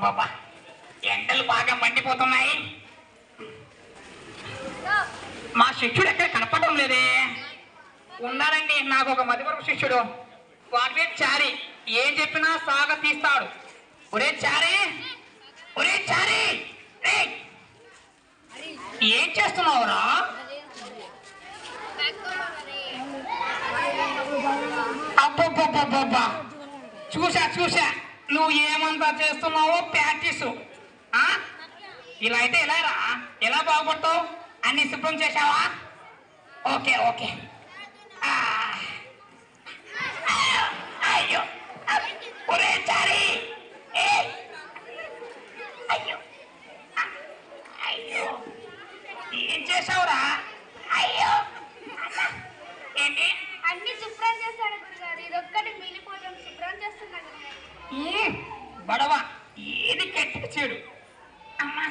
అబ్బబ్బబ్బబ్బా. ఎండలు బాగా మండిపోతున్నాయి. మా శిష్యుడు ఎక్కడ కనపడడం లేదే? ఉన్నాడండి నాకు ఒక మధ్యవరపు శిష్యుడు. వాడి పేరు చారి. ఏం చెప్పినా సాగ తీస్తాడు. ఒరే చారి! ఒరే చారి! ఏం చేస్తున్నావురా? అబ్బబ్బబ్బబ్బబ్బా. చూసా చూసా నువ్వు ఏమంతా చేస్తున్నావో ప్రాక్టీసు. ఇలా అయితే ఎలా రా? ఎలా బాగుపడతావు? అన్ని శుభ్రం చేశావా? Okay okay. అయ్యో, ఒరే చారి. అయ్యో. అయ్యో. ఏం చేసావురా అయ్యో. ఏంటి అన్ని శుభ్రం చేస్తాడు గురుగారు. ఇది ఒక్కటి మిగిలిపోవడం. శుభ్రం చేస్తున్నాడు. బడవ ఏది కట్టి చెడు. అమ్మా.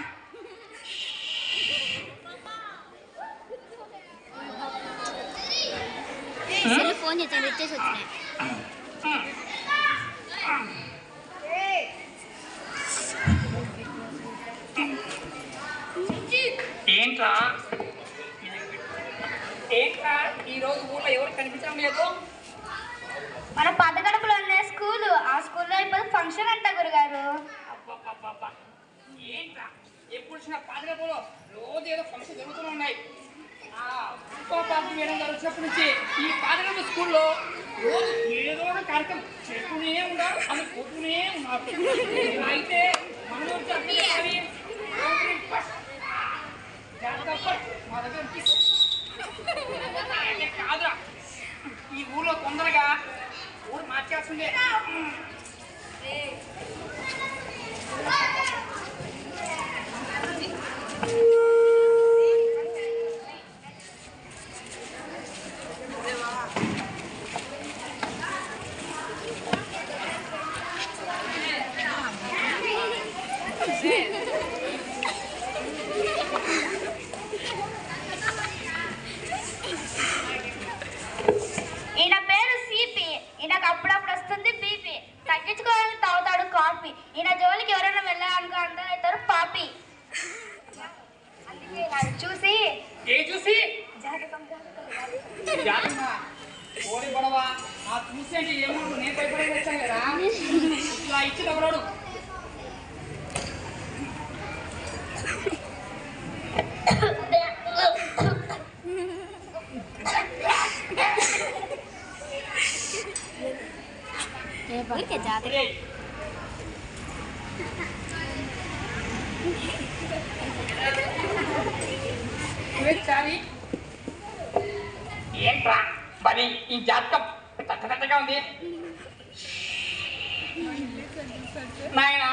ఫోన్ వచ్చేసి వచ్చినాయి ఏంట్రా? ఏంట్రా? ఈ రోజు ఊళ్ళో ఎవరు కనిపించడం లేదు? మన పదగడపలో ఉన్న స్కూలు ఆ స్కూల్లో ఇప్పుడు ఫంక్షన్ అంట గురుగారు. ఏంట్రా? ఎప్పుడు పాదగడపలో రోజు ఏదో ఫంక్షన్ జరుగుతూనే ఉన్నాయి. ఉపాధ్యాయులు మేడం గారు వచ్చినప్పటి నుంచి ఈ పాదగడప స్కూల్లో రోజు ఏదో ఒక కార్యక్రమం చేస్తూనే ఉన్నారు అది పోతూనే ఉన్నారు. అయితే మన. మా దగ్గర కాదురా. ఈ ఊళ్ళో తొందరగా ఊరు మార్చేస్తుండే Ei. జాతకం జాతకమా? ఓడి గొడవ ఆ చూసి అంటే ఏమో నేను భయపడేది వచ్చాను కదా ఇట్లా ఇచ్చి తగలడు ఊరికే జాతర ఏయ్. ఏ ఈ జాతకం తట్టగా ఉంది. నాయన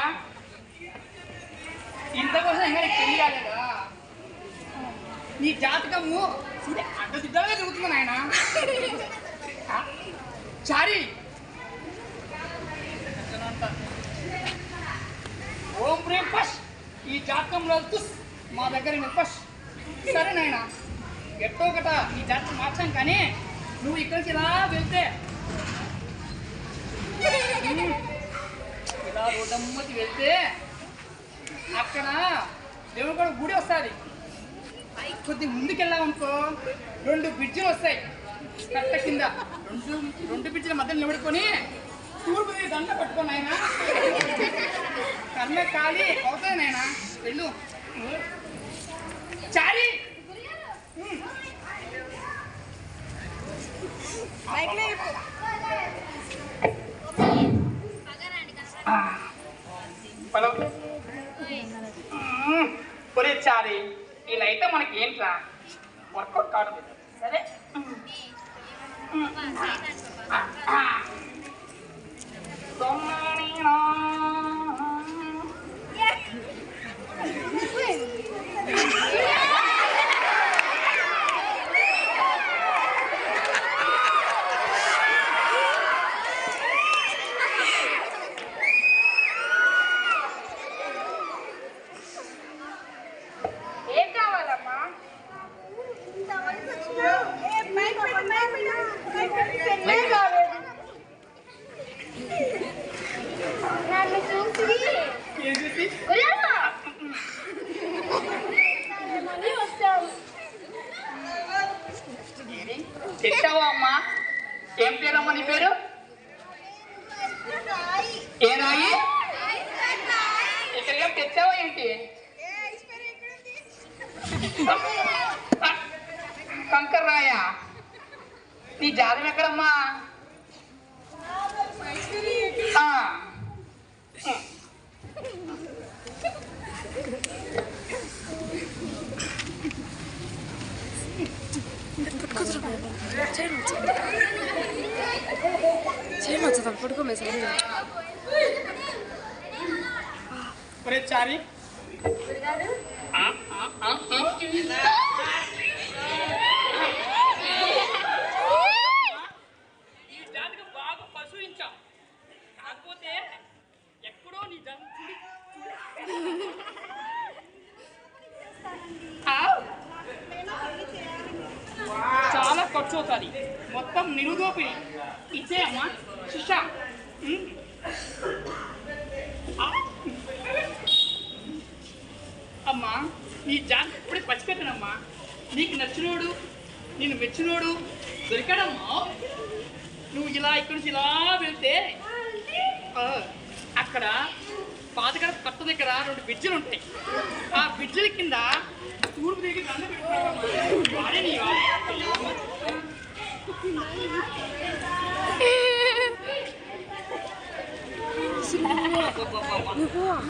ఇంతకోసం ఇంకా పెళ్ళి కాలేదా నీ జాతకము చూడే అడ్డదిడ్డగా జరుగుతుంది నాయన. ఆ? చారి. ఓం ప్రేమ్ ఫస్ట్ ఈ జాతకంలో తుస్ మా దగ్గర ఫస్ట్ సరే నాయన ఎట్టో ఒకట ఈ జాతకం మార్చాం కానీ నువ్వు ఇక్కడికి ఇలా వెళ్తే. ఇలా రోడ్డమ్మకి వెళ్తే అక్కడ దేవుడు కూడా గుడి వస్తుంది. కొద్ది ముందుకెళ్ళామనుకో రెండు బ్రిడ్జిలు వస్తాయి. కట్ట కింద. రెండు రెండు బ్రిడ్జిల మధ్య నిలబడుకొని తూర్పు దండ పట్టుకొని ఆయన కన్న ఖాళీ అవుతాయి నాయన. వెళ్ళు. చారీ హలో ఒరే చారి ఇలా మనకి ఏంట్రా? వర్కౌట్ కాదు సరే? ఏం ఎట్టావా అమ్మా ఏం పేరమ్మా నీ పేరు ఏ రాయి ఇక్కడ ఏం తెచ్చావా ఏంటి కంకర్ రాయా నీ జాతం ఎక్కడమ్మా ఈ జాతకం బాగా పశువించాం. కాకపోతే ఎక్కడో నీ జన్ చూడి ఆ? చాలా ఖర్చు అవుతుంది. మొత్తం నిరుదోపిడి. ఇచ్చేయమ్మా శిష అమ్మా నీ జాన్ ఇప్పుడే పసిపెట్టనమ్మా నీకు నచ్చినోడు నేను మెచ్చినోడు దొరికాడమ్మా. నువ్వు ఇలా ఇక్కడి నుంచి ఇలా వెళ్తే అక్కడ పాతగడ కట్ట దగ్గర రెండు బిడ్జలు ఉంటాయి. ఆ బిడ్జల కింద తూర్పు దగ్గర దండ వాడే నీ వాడే.